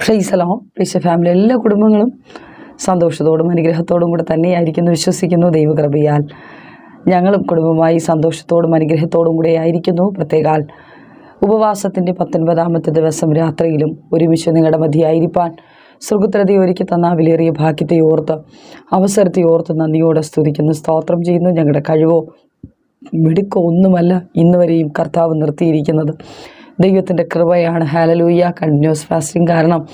ഫ്രൈസലോ ഫ്രീസ family എല്ലാ കുടുംബങ്ങളും സന്തോഷത്തോടും അനുഗ്രഹത്തോടും കൂടെ തന്നെയായിരിക്കുന്നു വിശ്വസിക്കുന്നു ദൈവകൃപയാൽ. ഞങ്ങളും കുടുംബമായി സന്തോഷത്തോടും അനുഗ്രഹത്തോടും കൂടെ ആയിരിക്കുന്നു. പ്രത്യേകാൽ ഉപവാസത്തിന്റെ പത്തൊൻപതാമത്തെ ദിവസം രാത്രിയിലും ഒരുമിച്ച് നിങ്ങളുടെ മതിയായിരിക്കാൻ സുഹൃത്തരതി ഒരുക്കി തന്ന വിലേറിയ ഭാഗ്യത്തെ ഓർത്ത് അവസരത്തെ ഓർത്ത് നന്ദിയോടെ സ്തുതിക്കുന്നു സ്തോത്രം ചെയ്യുന്നു. ഞങ്ങളുടെ കഴിവോ മിടുക്കോ ഒന്നുമല്ല ഇന്നുവരെയും കർത്താവ് നിർത്തിയിരിക്കുന്നത്. ദൈവത്തിന്റെ കൃപയാണ്. ഹാലലൂയ കണ്ടിന്യൂസ് ഫാസ്റ്റിംഗ് കാരണം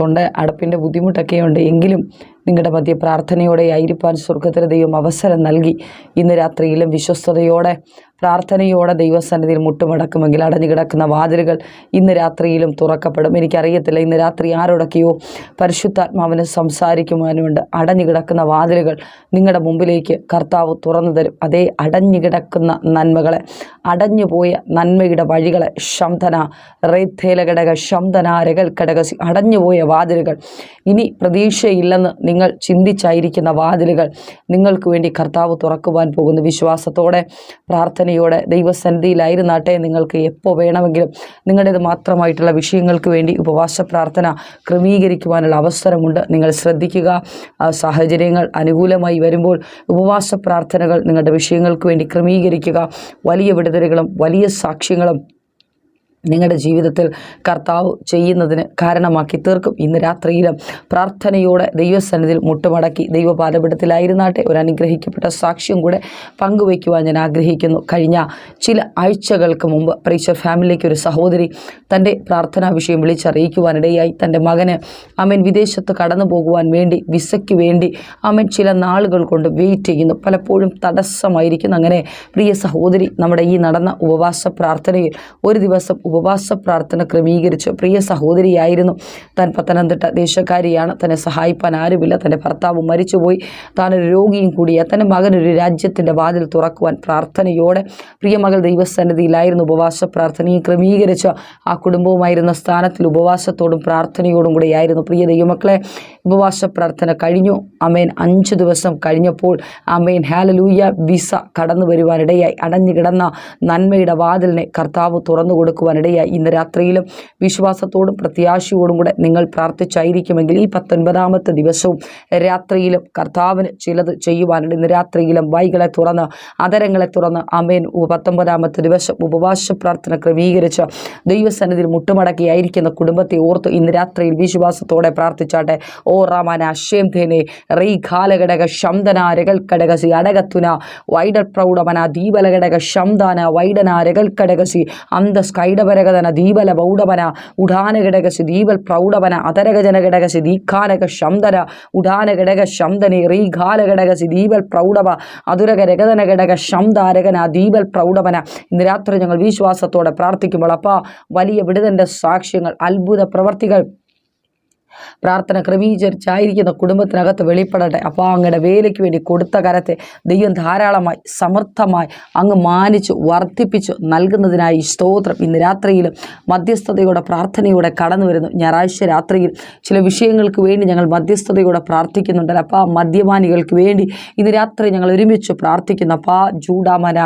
തൊണ്ട അടപ്പിന്റെ ബുദ്ധിമുട്ടൊക്കെ ഉണ്ട് എങ്കിലും നിങ്ങളുടെ മധ്യ പ്രാർത്ഥനയോടെ ആയിരിക്കാൻ സ്വർഗത്തിന് ദൈവം അവസരം നൽകി. ഇന്ന് രാത്രിയിലും വിശ്വസ്തയോടെ പ്രാർത്ഥനയോടെ ദൈവസന്നിധിയിൽ മുട്ടുമടക്കുമെങ്കിൽ അടഞ്ഞു കിടക്കുന്ന വാതിലുകൾ ഇന്ന് രാത്രിയിലും തുറക്കപ്പെടും. എനിക്കറിയത്തില്ല ഇന്ന് രാത്രി ആരോടൊക്കെയോ പരിശുദ്ധാത്മാവിന് സംസാരിക്കുവാനുമുണ്ട്. അടഞ്ഞു കിടക്കുന്ന വാതിലുകൾ നിങ്ങളുടെ മുമ്പിലേക്ക് കർത്താവ് തുറന്നു തരും. അതേ അടഞ്ഞു കിടക്കുന്ന നന്മകളെ അടഞ്ഞുപോയ നന്മയുടെ വഴികളെ ശംധന റേത്തേലഘടക ശംധന രകൽ ഘടക അടഞ്ഞുപോയ വാതിലുകൾ. ഇനി പ്രതീക്ഷയില്ലെന്ന് നിങ്ങൾ ചിന്തിച്ചായിരിക്കുന്ന വാതിലുകൾ നിങ്ങൾക്ക് വേണ്ടി കർത്താവ് തുറക്കുവാൻ പോകുന്നു വിശ്വാസത്തോടെ പ്രാർത്ഥനയോടെ ദൈവസന്നിധിയിലായിരുന്നാട്ടെ നിങ്ങൾക്ക് എപ്പോൾ വേണമെങ്കിലും നിങ്ങളുടേത് മാത്രമായിട്ടുള്ള വിഷയങ്ങൾക്ക് വേണ്ടി ഉപവാസ പ്രാർത്ഥന ക്രമീകരിക്കുവാനുള്ള അവസരമുണ്ട്. നിങ്ങൾ ശ്രദ്ധിക്കുക. സാഹചര്യങ്ങൾ അനുകൂലമായി വരുമ്പോൾ ഉപവാസ പ്രാർത്ഥനകൾ നിങ്ങളുടെ വിഷയങ്ങൾക്ക് വേണ്ടി ക്രമീകരിക്കുക. വലിയ വിടുതലുകളും വലിയ സാക്ഷ്യങ്ങളും നിങ്ങളുടെ ജീവിതത്തിൽ കർത്താവ് ചെയ്യുന്നതിന് കാരണമാക്കി തീർക്കും. ഇന്ന് രാത്രിയിലും പ്രാർത്ഥനയോടെ ദൈവസന്നിധിയിൽ മുട്ടുമടക്കി ദൈവപാദപിടത്തിലായിരുന്നാട്ടെ ഒരു അനുഗ്രഹിക്കപ്പെട്ട സാക്ഷ്യം കൂടെ പങ്കുവയ്ക്കുവാൻ ഞാൻ ആഗ്രഹിക്കുന്നു. കഴിഞ്ഞ ചില ആഴ്ചകൾക്ക് മുമ്പ് പ്രീച്ചർ ഫാമിലിക്ക് ഒരു സഹോദരി തന്റെ പ്രാർത്ഥനാ വിഷയം വിളിച്ചറിയിക്കുവാനിടയായി. തന്റെ മകന് അമ്മൻ വിദേശത്ത് കടന്നു പോകുവാൻ വേണ്ടി വിസയ്ക്ക് വേണ്ടി അമ്മൻ ചില നാളുകൾ കൊണ്ട് വെയിറ്റ് ചെയ്യുന്നു. പലപ്പോഴും തടസ്സമായിരിക്കുന്നു. അങ്ങനെ പ്രിയ സഹോദരി നമ്മുടെ ഈ നടന്ന ഉപവാസ പ്രാർത്ഥനയിൽ ഒരു ദിവസം ഉപവാസ പ്രാർത്ഥന ക്രമീകരിച്ചു പ്രിയ സഹോദരിയായിരുന്നു. താൻ പത്തനംതിട്ട ദേശക്കാരിയാണ്. തന്നെ സഹായിപ്പാൻ ആരുമില്ല. തന്റെ ഭർത്താവ് മരിച്ചുപോയി. താനൊരു രോഗിയും കൂടിയ. തന്റെ മകനൊരു രാജ്യത്തിന്റെ വാതിൽ തുറക്കുവാൻ പ്രാർത്ഥനയോടെ പ്രിയ മകൾ ദൈവസന്നിധിയിലായിരുന്നു ഉപവാസ പ്രാർത്ഥനയും ക്രമീകരിച്ച്. ആ കുടുംബവുമായിരുന്ന സ്ഥാനത്തിൽ ഉപവാസത്തോടും പ്രാർത്ഥനയോടും കൂടെയായിരുന്നു പ്രിയ ദൈവമക്കളെ. ഉപവാസ പ്രാർത്ഥന കഴിഞ്ഞു. അമേൻ അഞ്ച് ദിവസം കഴിഞ്ഞപ്പോൾ അമേൻ ഹാലലൂയ വിസ കടന്നു വരുവാനിടയായി അടഞ്ഞു കിടന്ന നന്മയുടെ വാതിലിനെ കർത്താവ് തുറന്നു കൊടുക്കുവാനിടയായി ഇന്ന് രാത്രിയിലും വിശ്വാസത്തോടും പ്രത്യാശയോടും കൂടെ നിങ്ങൾ പ്രാർത്ഥിച്ചായിരിക്കുമെങ്കിൽ ഈ പത്തൊൻപതാമത്തെ ദിവസവും രാത്രിയിലും കർത്താവിന് ചിലത് ചെയ്യുവാനുണ്ട്. ഇന്ന് രാത്രിയിലും വൈകളെ തുറന്ന് അതരങ്ങളെ തുറന്ന് അമേൻ പത്തൊമ്പതാമത്തെ ദിവസം ഉപവാസ പ്രാർത്ഥന ക്രമീകരിച്ച് ദൈവസന്നിധിയിൽ മുട്ടുമടക്കിയായിരിക്കുന്ന കുടുംബത്തെ ഓർത്ത് ഇന്ന് രാത്രിയിൽ വിശ്വാസത്തോടെ പ്രാർത്ഥിച്ചാട്ടെ. ഓ റാമാന അശ്യം തേനെ റീ ഘാലഘടക ശംദന രകൽ കടകസി അടകത്തുന വൈഡൽ പ്രൗഢമന ദീപലഘടക ശംദാന വൈഡന രകൽ കടകസി അന്ത സ്കൈഡപരകതന ദീപല ബൗഡമന ഉഡാന ഘടകശി ദീപൽ പ്രൗഢവന അതരകജന ഘടകശി ദീഖാനക ശംദന ഉഡാന ഘടക ശംദനെ റീ ഘാലഘടകസി ദീപൽ പ്രൗഢവ അതുരക രകതന ഘടക ശംദാരകന ദീപൽ പ്രൗഢവന. ഇന്ന് രാത്രി ഞങ്ങൾ വിശ്വാസത്തോടെ പ്രാർത്ഥിക്കുമ്പോൾ അപ്പാ വലിയ വിടുതന്റെ സാക്ഷ്യങ്ങൾ അത്ഭുത പ്രവർത്തികൾ പ്രാർത്ഥന ക്രമീകരിച്ചായിരിക്കുന്ന കുടുംബത്തിനകത്ത് വെളിപ്പെടട്ടെ. അപ്പോൾ അങ്ങയുടെ വേലയ്ക്ക് വേണ്ടി കൊടുത്ത കരത്തെ ദൈവം ധാരാളമായി സമർത്ഥമായി അങ്ങ് മാനിച്ചു വർദ്ധിപ്പിച്ചു നൽകുന്നതിനായി സ്തോത്രം ഇന്ന് രാത്രിയിലും മധ്യസ്ഥതയോടെ പ്രാർത്ഥനയോടെ കടന്നു വരുന്നു. ഞായറാഴ്ച രാത്രിയിൽ ചില വിഷയങ്ങൾക്ക് വേണ്ടി ഞങ്ങൾ മധ്യസ്ഥതയോടെ പ്രാർത്ഥിക്കുന്നുണ്ട്. അപ്പോൾ ആ മദ്യപാനികൾക്ക് വേണ്ടി ഇന്ന് രാത്രി ഞങ്ങൾ ഒരുമിച്ച് പ്രാർത്ഥിക്കുന്നു. അപ്പോൾ ജൂഡാമന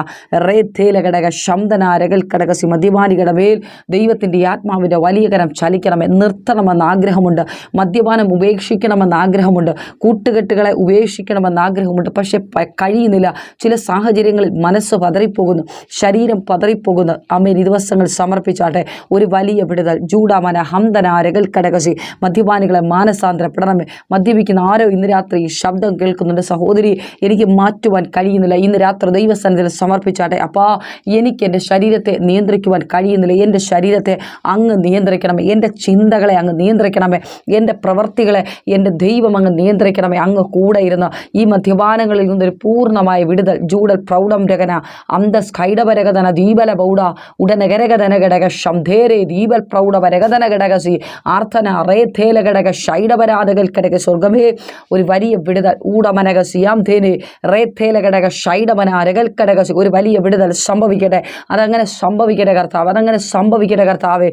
റേ തേലഘടക ശംദന രകൽ ഘടകസി മദ്യപാനികളുടെ മേൽ ദൈവത്തിന്റെ ആത്മാവിന്റെ വലിയ കരം ചലിക്കണമെന്ന് നിർത്തണമെന്ന് ആഗ്രഹമുണ്ട്. മദ്യപാനം ഉപേക്ഷിക്കണമെന്ന് ആഗ്രഹമുണ്ട്. കൂട്ടുകെട്ടുകളെ ഉപേക്ഷിക്കണമെന്ന് ആഗ്രഹമുണ്ട്. പക്ഷേ കഴിയുന്നില്ല. ചില സാഹചര്യങ്ങളിൽ മനസ്സ് പതറിപ്പോകുന്നു. ശരീരം പതറിപ്പോകുന്നു. അമ്മ ദിവസങ്ങൾ സമർപ്പിച്ചാട്ടെ. ഒരു വലിയ വിടുതൽ. ജൂഡാമന ഹന്തന രകൽ കടകസി മദ്യപാനികളെ മാനസാന്തരപ്പെടണമേ. മദ്യപിക്കുന്ന ആരോ ഇന്ന് രാത്രി ശബ്ദം കേൾക്കുന്നുണ്ട്. സഹോദരി എനിക്ക് മാറ്റുവാൻ കഴിയുന്നില്ല. ഇന്ന് രാത്രി ദൈവസ്ഥാനത്തിൽ സമർപ്പിച്ചാട്ടെ. അപ്പാ എനിക്ക് എന്റെ ശരീരത്തെ നിയന്ത്രിക്കുവാൻ കഴിയുന്നില്ല. എന്റെ ശരീരത്തെ അങ്ങ് നിയന്ത്രിക്കണമേ. എന്റെ ചിന്തകളെ അങ്ങ് നിയന്ത്രിക്കണമേ. എന്റെ പ്രവർത്തികളെ എന്റെ ദൈവം അങ്ങ് നിയന്ത്രിക്കണമേ. അങ്ങ് കൂടെ ഇരുന്ന് ഈ മദ്യപാനങ്ങളിൽ നിന്നൊരു പൂർണമായ വിടുതൽ. ജൂഡൽ പ്രൗഢം രകന അന്തസ് കൈടപരകതന ദീപല ബൗഡ ഉടനകരകതന ഘടക ശംധേരേ ദീപൽ പ്രൗഢപരകതന ഘടകസി ആർത്ഥന റേ തേല ഘടക ശൈഡപരാധകൽ ഘടക സ്വർഗമേ. ഒരു വലിയ വിടുതൽ. ഊടമനക സിയാം റേഥേല ഘടക ശൈഡമന അരകൽ ഘടകസി ഒരു വലിയ വിടുതൽ സംഭവിക്കട്ടെ. അതങ്ങനെ സംഭവിക്കട്ടെ കർത്താവ് അതങ്ങനെ സംഭവിക്കട്ടെ കർത്താവേ.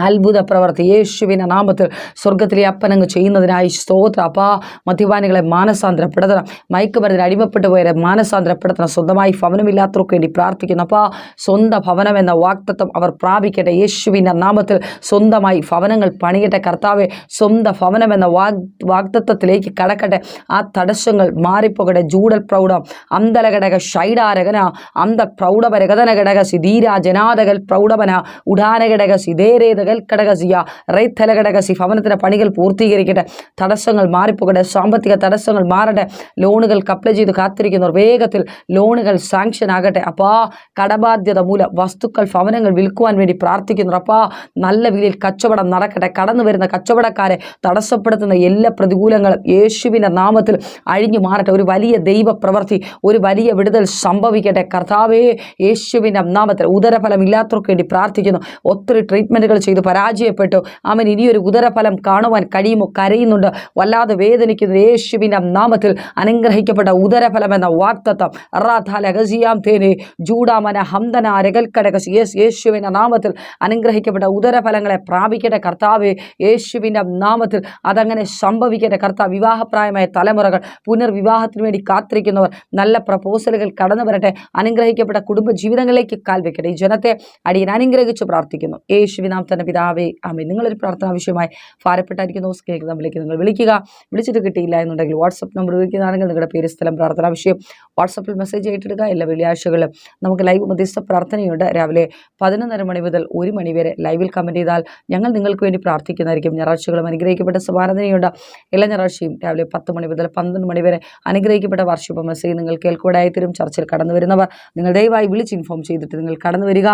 അത്ഭുത പ്രവർത്തി യേശുവിന്റെ നാമത്തിൽ സ്വർഗത്തിലെ അപ്പനങ്ങ് ചെയ്യുന്നതിനായി സ്തോത്ര. അപ്പാ മദ്യപാനികളെ മാനസാന്തരപ്പെടുത്തണം. മയക്കുമരുന്നിന് അടിമപ്പെട്ടു പോയവരെ മാനസാന്തരപ്പെടുത്തണം. സ്വന്തമായി ഭവനമില്ലാത്തവർക്ക് വേണ്ടി പ്രാർത്ഥിക്കുന്നു. അപ്പാ സ്വന്തം ഭവനം എന്ന വാക്തത്വം അവർ പ്രാപിക്കട്ടെ. യേശുവിന്റെ നാമത്തിൽ സ്വന്തമായി ഭവനങ്ങൾ പണിയട്ടെ. കർത്താവെ സ്വന്തം ഭവനം എന്ന വാഗ് വാക്തത്വത്തിലേക്ക് കടക്കട്ടെ. ആ തടസ്സങ്ങൾ മാറിപ്പോകട്ടെ. ജൂഡൽ പ്രൗഢം അന്തലഘടക ഷൈഡാരകന അന്ത പ്രൗഢപരകഥന ഘടക സിധീര ജനാതകൽ പ്രൗഢവന ഉഡാനഘടക സിതേരേതകൽ ഘടകസിയ റൈത്തല ഘടകസി ഭവനത്തിന്റെ പണികൾ പൂർത്തീകരിക്കട്ടെ. തടസ്സങ്ങൾ മാറിപ്പോകട്ടെ. സാമ്പത്തിക തടസ്സങ്ങൾ മാറട്ടെ. ലോണുകൾ കപ്ലൈ ചെയ്ത് കാത്തിരിക്കുന്നവർ വേഗത്തിൽ ലോണുകൾ സാങ്ഷൻ ആകട്ടെ. അപ്പാ കടബാധ്യത മൂലം വസ്തുക്കൾ ഭവനങ്ങൾ വിൽക്കുവാൻ വേണ്ടി പ്രാർത്ഥിക്കുന്നു അപ്പാ നല്ല വിലയിൽ കച്ചവടം നടക്കട്ടെ. കടന്നു വരുന്ന കച്ചവടക്കാരെ തടസ്സപ്പെടുത്തുന്ന എല്ലാ പ്രതികൂലങ്ങളും യേശുവിന്റെ നാമത്തിൽ അഴിഞ്ഞു മാറട്ടെ. ഒരു വലിയ ദൈവ പ്രവൃത്തി ഒരു വലിയ വിടുതൽ സംഭവിക്കട്ടെ. കർത്താവേ യേശുവിന്റെ നാമത്തിൽ ഉദരഫലം ഇല്ലാത്തവർക്ക് വേണ്ടി പ്രാർത്ഥിക്കുന്നു. ഒത്തിരി ട്രീറ്റ്മെന്റുകൾ ചെയ്ത് പരാജയപ്പെട്ടു. അവൻ ഇനിയൊരു ഉദരഫലം കാണുവാൻ കഴിയുമോ? കരയുന്നുണ്ട്. വല്ലാതെ വേദനിക്കുന്ന യേശുവിന്റെ നാമത്തിൽ അനുഗ്രഹിക്കപ്പെട്ട ഉദരഫലം എന്ന വാക്തത്വം റാഥാലഗസിയാം തേനെ. ജൂഡാമന ഹംദന രകൽക്കടകസ് യേസ് യേശുവിന്റെ നാമത്തിൽ അനുഗ്രഹിക്കപ്പെട്ട ഉദരഫലങ്ങളെ പ്രാപിക്കട്ടെ കർത്താവെ. യേശുവിന്റെ നാമത്തിൽ അതങ്ങനെ സംഭവിക്കട്ടെ കർത്താവ്. വിവാഹപ്രായമായ തലമുറകൾ പുനർവിവാഹത്തിന് വേണ്ടി കാത്തിരിക്കുന്നവർ നല്ല പ്രപ്പോസലുകൾ കടന്നു വരട്ടെ. അനുഗ്രഹിക്കപ്പെട്ട കുടുംബ ജീവിതങ്ങളിലേക്ക് കാൽവെക്കട്ടെ ഈ ജനത്തെ അടിയൻ അനുഗ്രഹിച്ച് പ്രാർത്ഥിക്കുന്നു. യേശുവിനാം തന്നെ പിതാവേ ആമേ നിങ്ങളൊരു പ്രാർത്ഥന ആവശ്യമായി ഭാരപ്പെട്ടായിരിക്കുന്നു. കേൾക്കുന്ന നമ്മളിലേക്ക് നിങ്ങൾ വിളിക്കുക. വിളിച്ചിട്ട് കിട്ടിയില്ല എന്നുണ്ടെങ്കിൽ വാട്സപ്പ് നമ്പർ ഉപയോഗിക്കുന്നതാണെങ്കിൽ നിങ്ങളുടെ പേര് സ്ഥലം പ്രാർത്ഥന വിഷയം വാട്സപ്പിൽ മെസ്സേജ് ആയിട്ടിടുക എല്ലാ വെള്ളിയാഴ്ചകളിലും നമുക്ക് ലൈവ് മധ്യസ്ഥ പ്രാർത്ഥനയുണ്ട്. രാവിലെ പതിനൊന്നര മണി മുതൽ ഒരു മണി വരെ ലൈവിൽ കമന്റ് ചെയ്താൽ ഞങ്ങൾ നിങ്ങൾക്ക് വേണ്ടി പ്രാർത്ഥിക്കുന്നതായിരിക്കും. ഞായറാഴ്ചകളും അനുഗ്രഹിക്കപ്പെട്ട സമാനതയുണ്ട് എല്ലാ ഞായറാഴ്ചയും രാവിലെ പത്ത് മണി മുതൽ പന്ത്രണ്ട് മണി വരെ അനുഗ്രഹിക്കപ്പെട്ട വാർഷിക മെസ്സേജ് നിങ്ങൾ കേൾക്കൂടായി തരും ചർച്ചിൽ കടന്നു വരുന്നവർ നിങ്ങൾ ദയവായി വിളിച്ച് ഇൻഫോം ചെയ്തിട്ട് നിങ്ങൾ കടന്നു വരിക.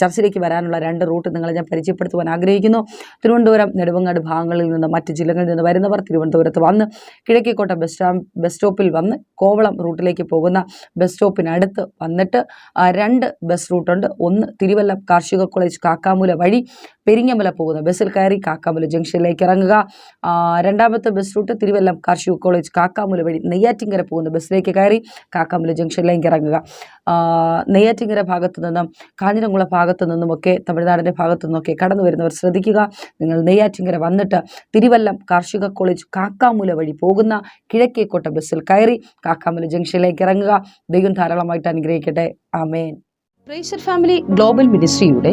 ചർച്ചയിലേക്ക് ചർച്ചിലേക്ക് വരാനുള്ള രണ്ട് റൂട്ട് നിങ്ങളെ ഞാൻ പരിചയപ്പെടുത്തുവാൻ ആഗ്രഹിക്കുന്നു. തിരുവനന്തപുരം നെടുവങ്ങാട് ഭാഗങ്ങളിൽ നിന്ന് മറ്റ് ജില്ലകളിൽ നിന്ന് വരുന്നവർ തിരുവനന്തപുരത്ത് വന്ന് കിഴക്കിക്കോട്ട ബസ് ബസ് സ്റ്റോപ്പിൽ വന്ന് കോവളം റൂട്ടിലേക്ക് പോകുന്ന ബസ് സ്റ്റോപ്പിനടുത്ത് വന്നിട്ട് രണ്ട് ബസ് റൂട്ടുണ്ട്. ഒന്ന് തിരുവല്ല കാർഷിക കോളേജ് കാക്കാമൂല വഴി പെരിങ്ങമല പോകുന്ന ബസ്സിൽ കയറി കാക്കാമൂല ജംഗ്ഷനിലേക്ക് ഇറങ്ങുക. രണ്ടാമത്തെ ബസ് റൂട്ട് തിരുവല്ലം കാർഷിക കോളേജ് കാക്കാമൂല വഴി നെയ്യാറ്റിങ്കര പോകുന്ന ബസ്സിലേക്ക് കയറി കാക്കാമൂല ജംഗ്ഷനിലേക്ക് ഇറങ്ങുക. നെയ്യാറ്റിങ്കര ഭാഗത്തു നിന്നും കാഞ്ഞിരംകുളം ഭാഗത്തു നിന്നുമൊക്കെ തമിഴ്നാടിന്റെ ഭാഗത്തു നിന്നൊക്കെ കടന്നു വരുന്നവർ ശ്രദ്ധിക്കുക. നിങ്ങൾ നെയ്യാറ്റിങ്കര വന്നിട്ട് തിരുവല്ലം കാർഷിക കോളേജ് കാക്കാമൂല വഴി പോകുന്ന കിഴക്കേക്കോട്ട ബസ്സിൽ കയറി കാക്കാമൂല ജംഗ്ഷനിലേക്ക് ഇറങ്ങുക. ദൈവം ധാരാളമായിട്ട് അനുഗ്രഹിക്കട്ടെ. ആമേൻ. Family global മിനിസ്ട്രിയുടെ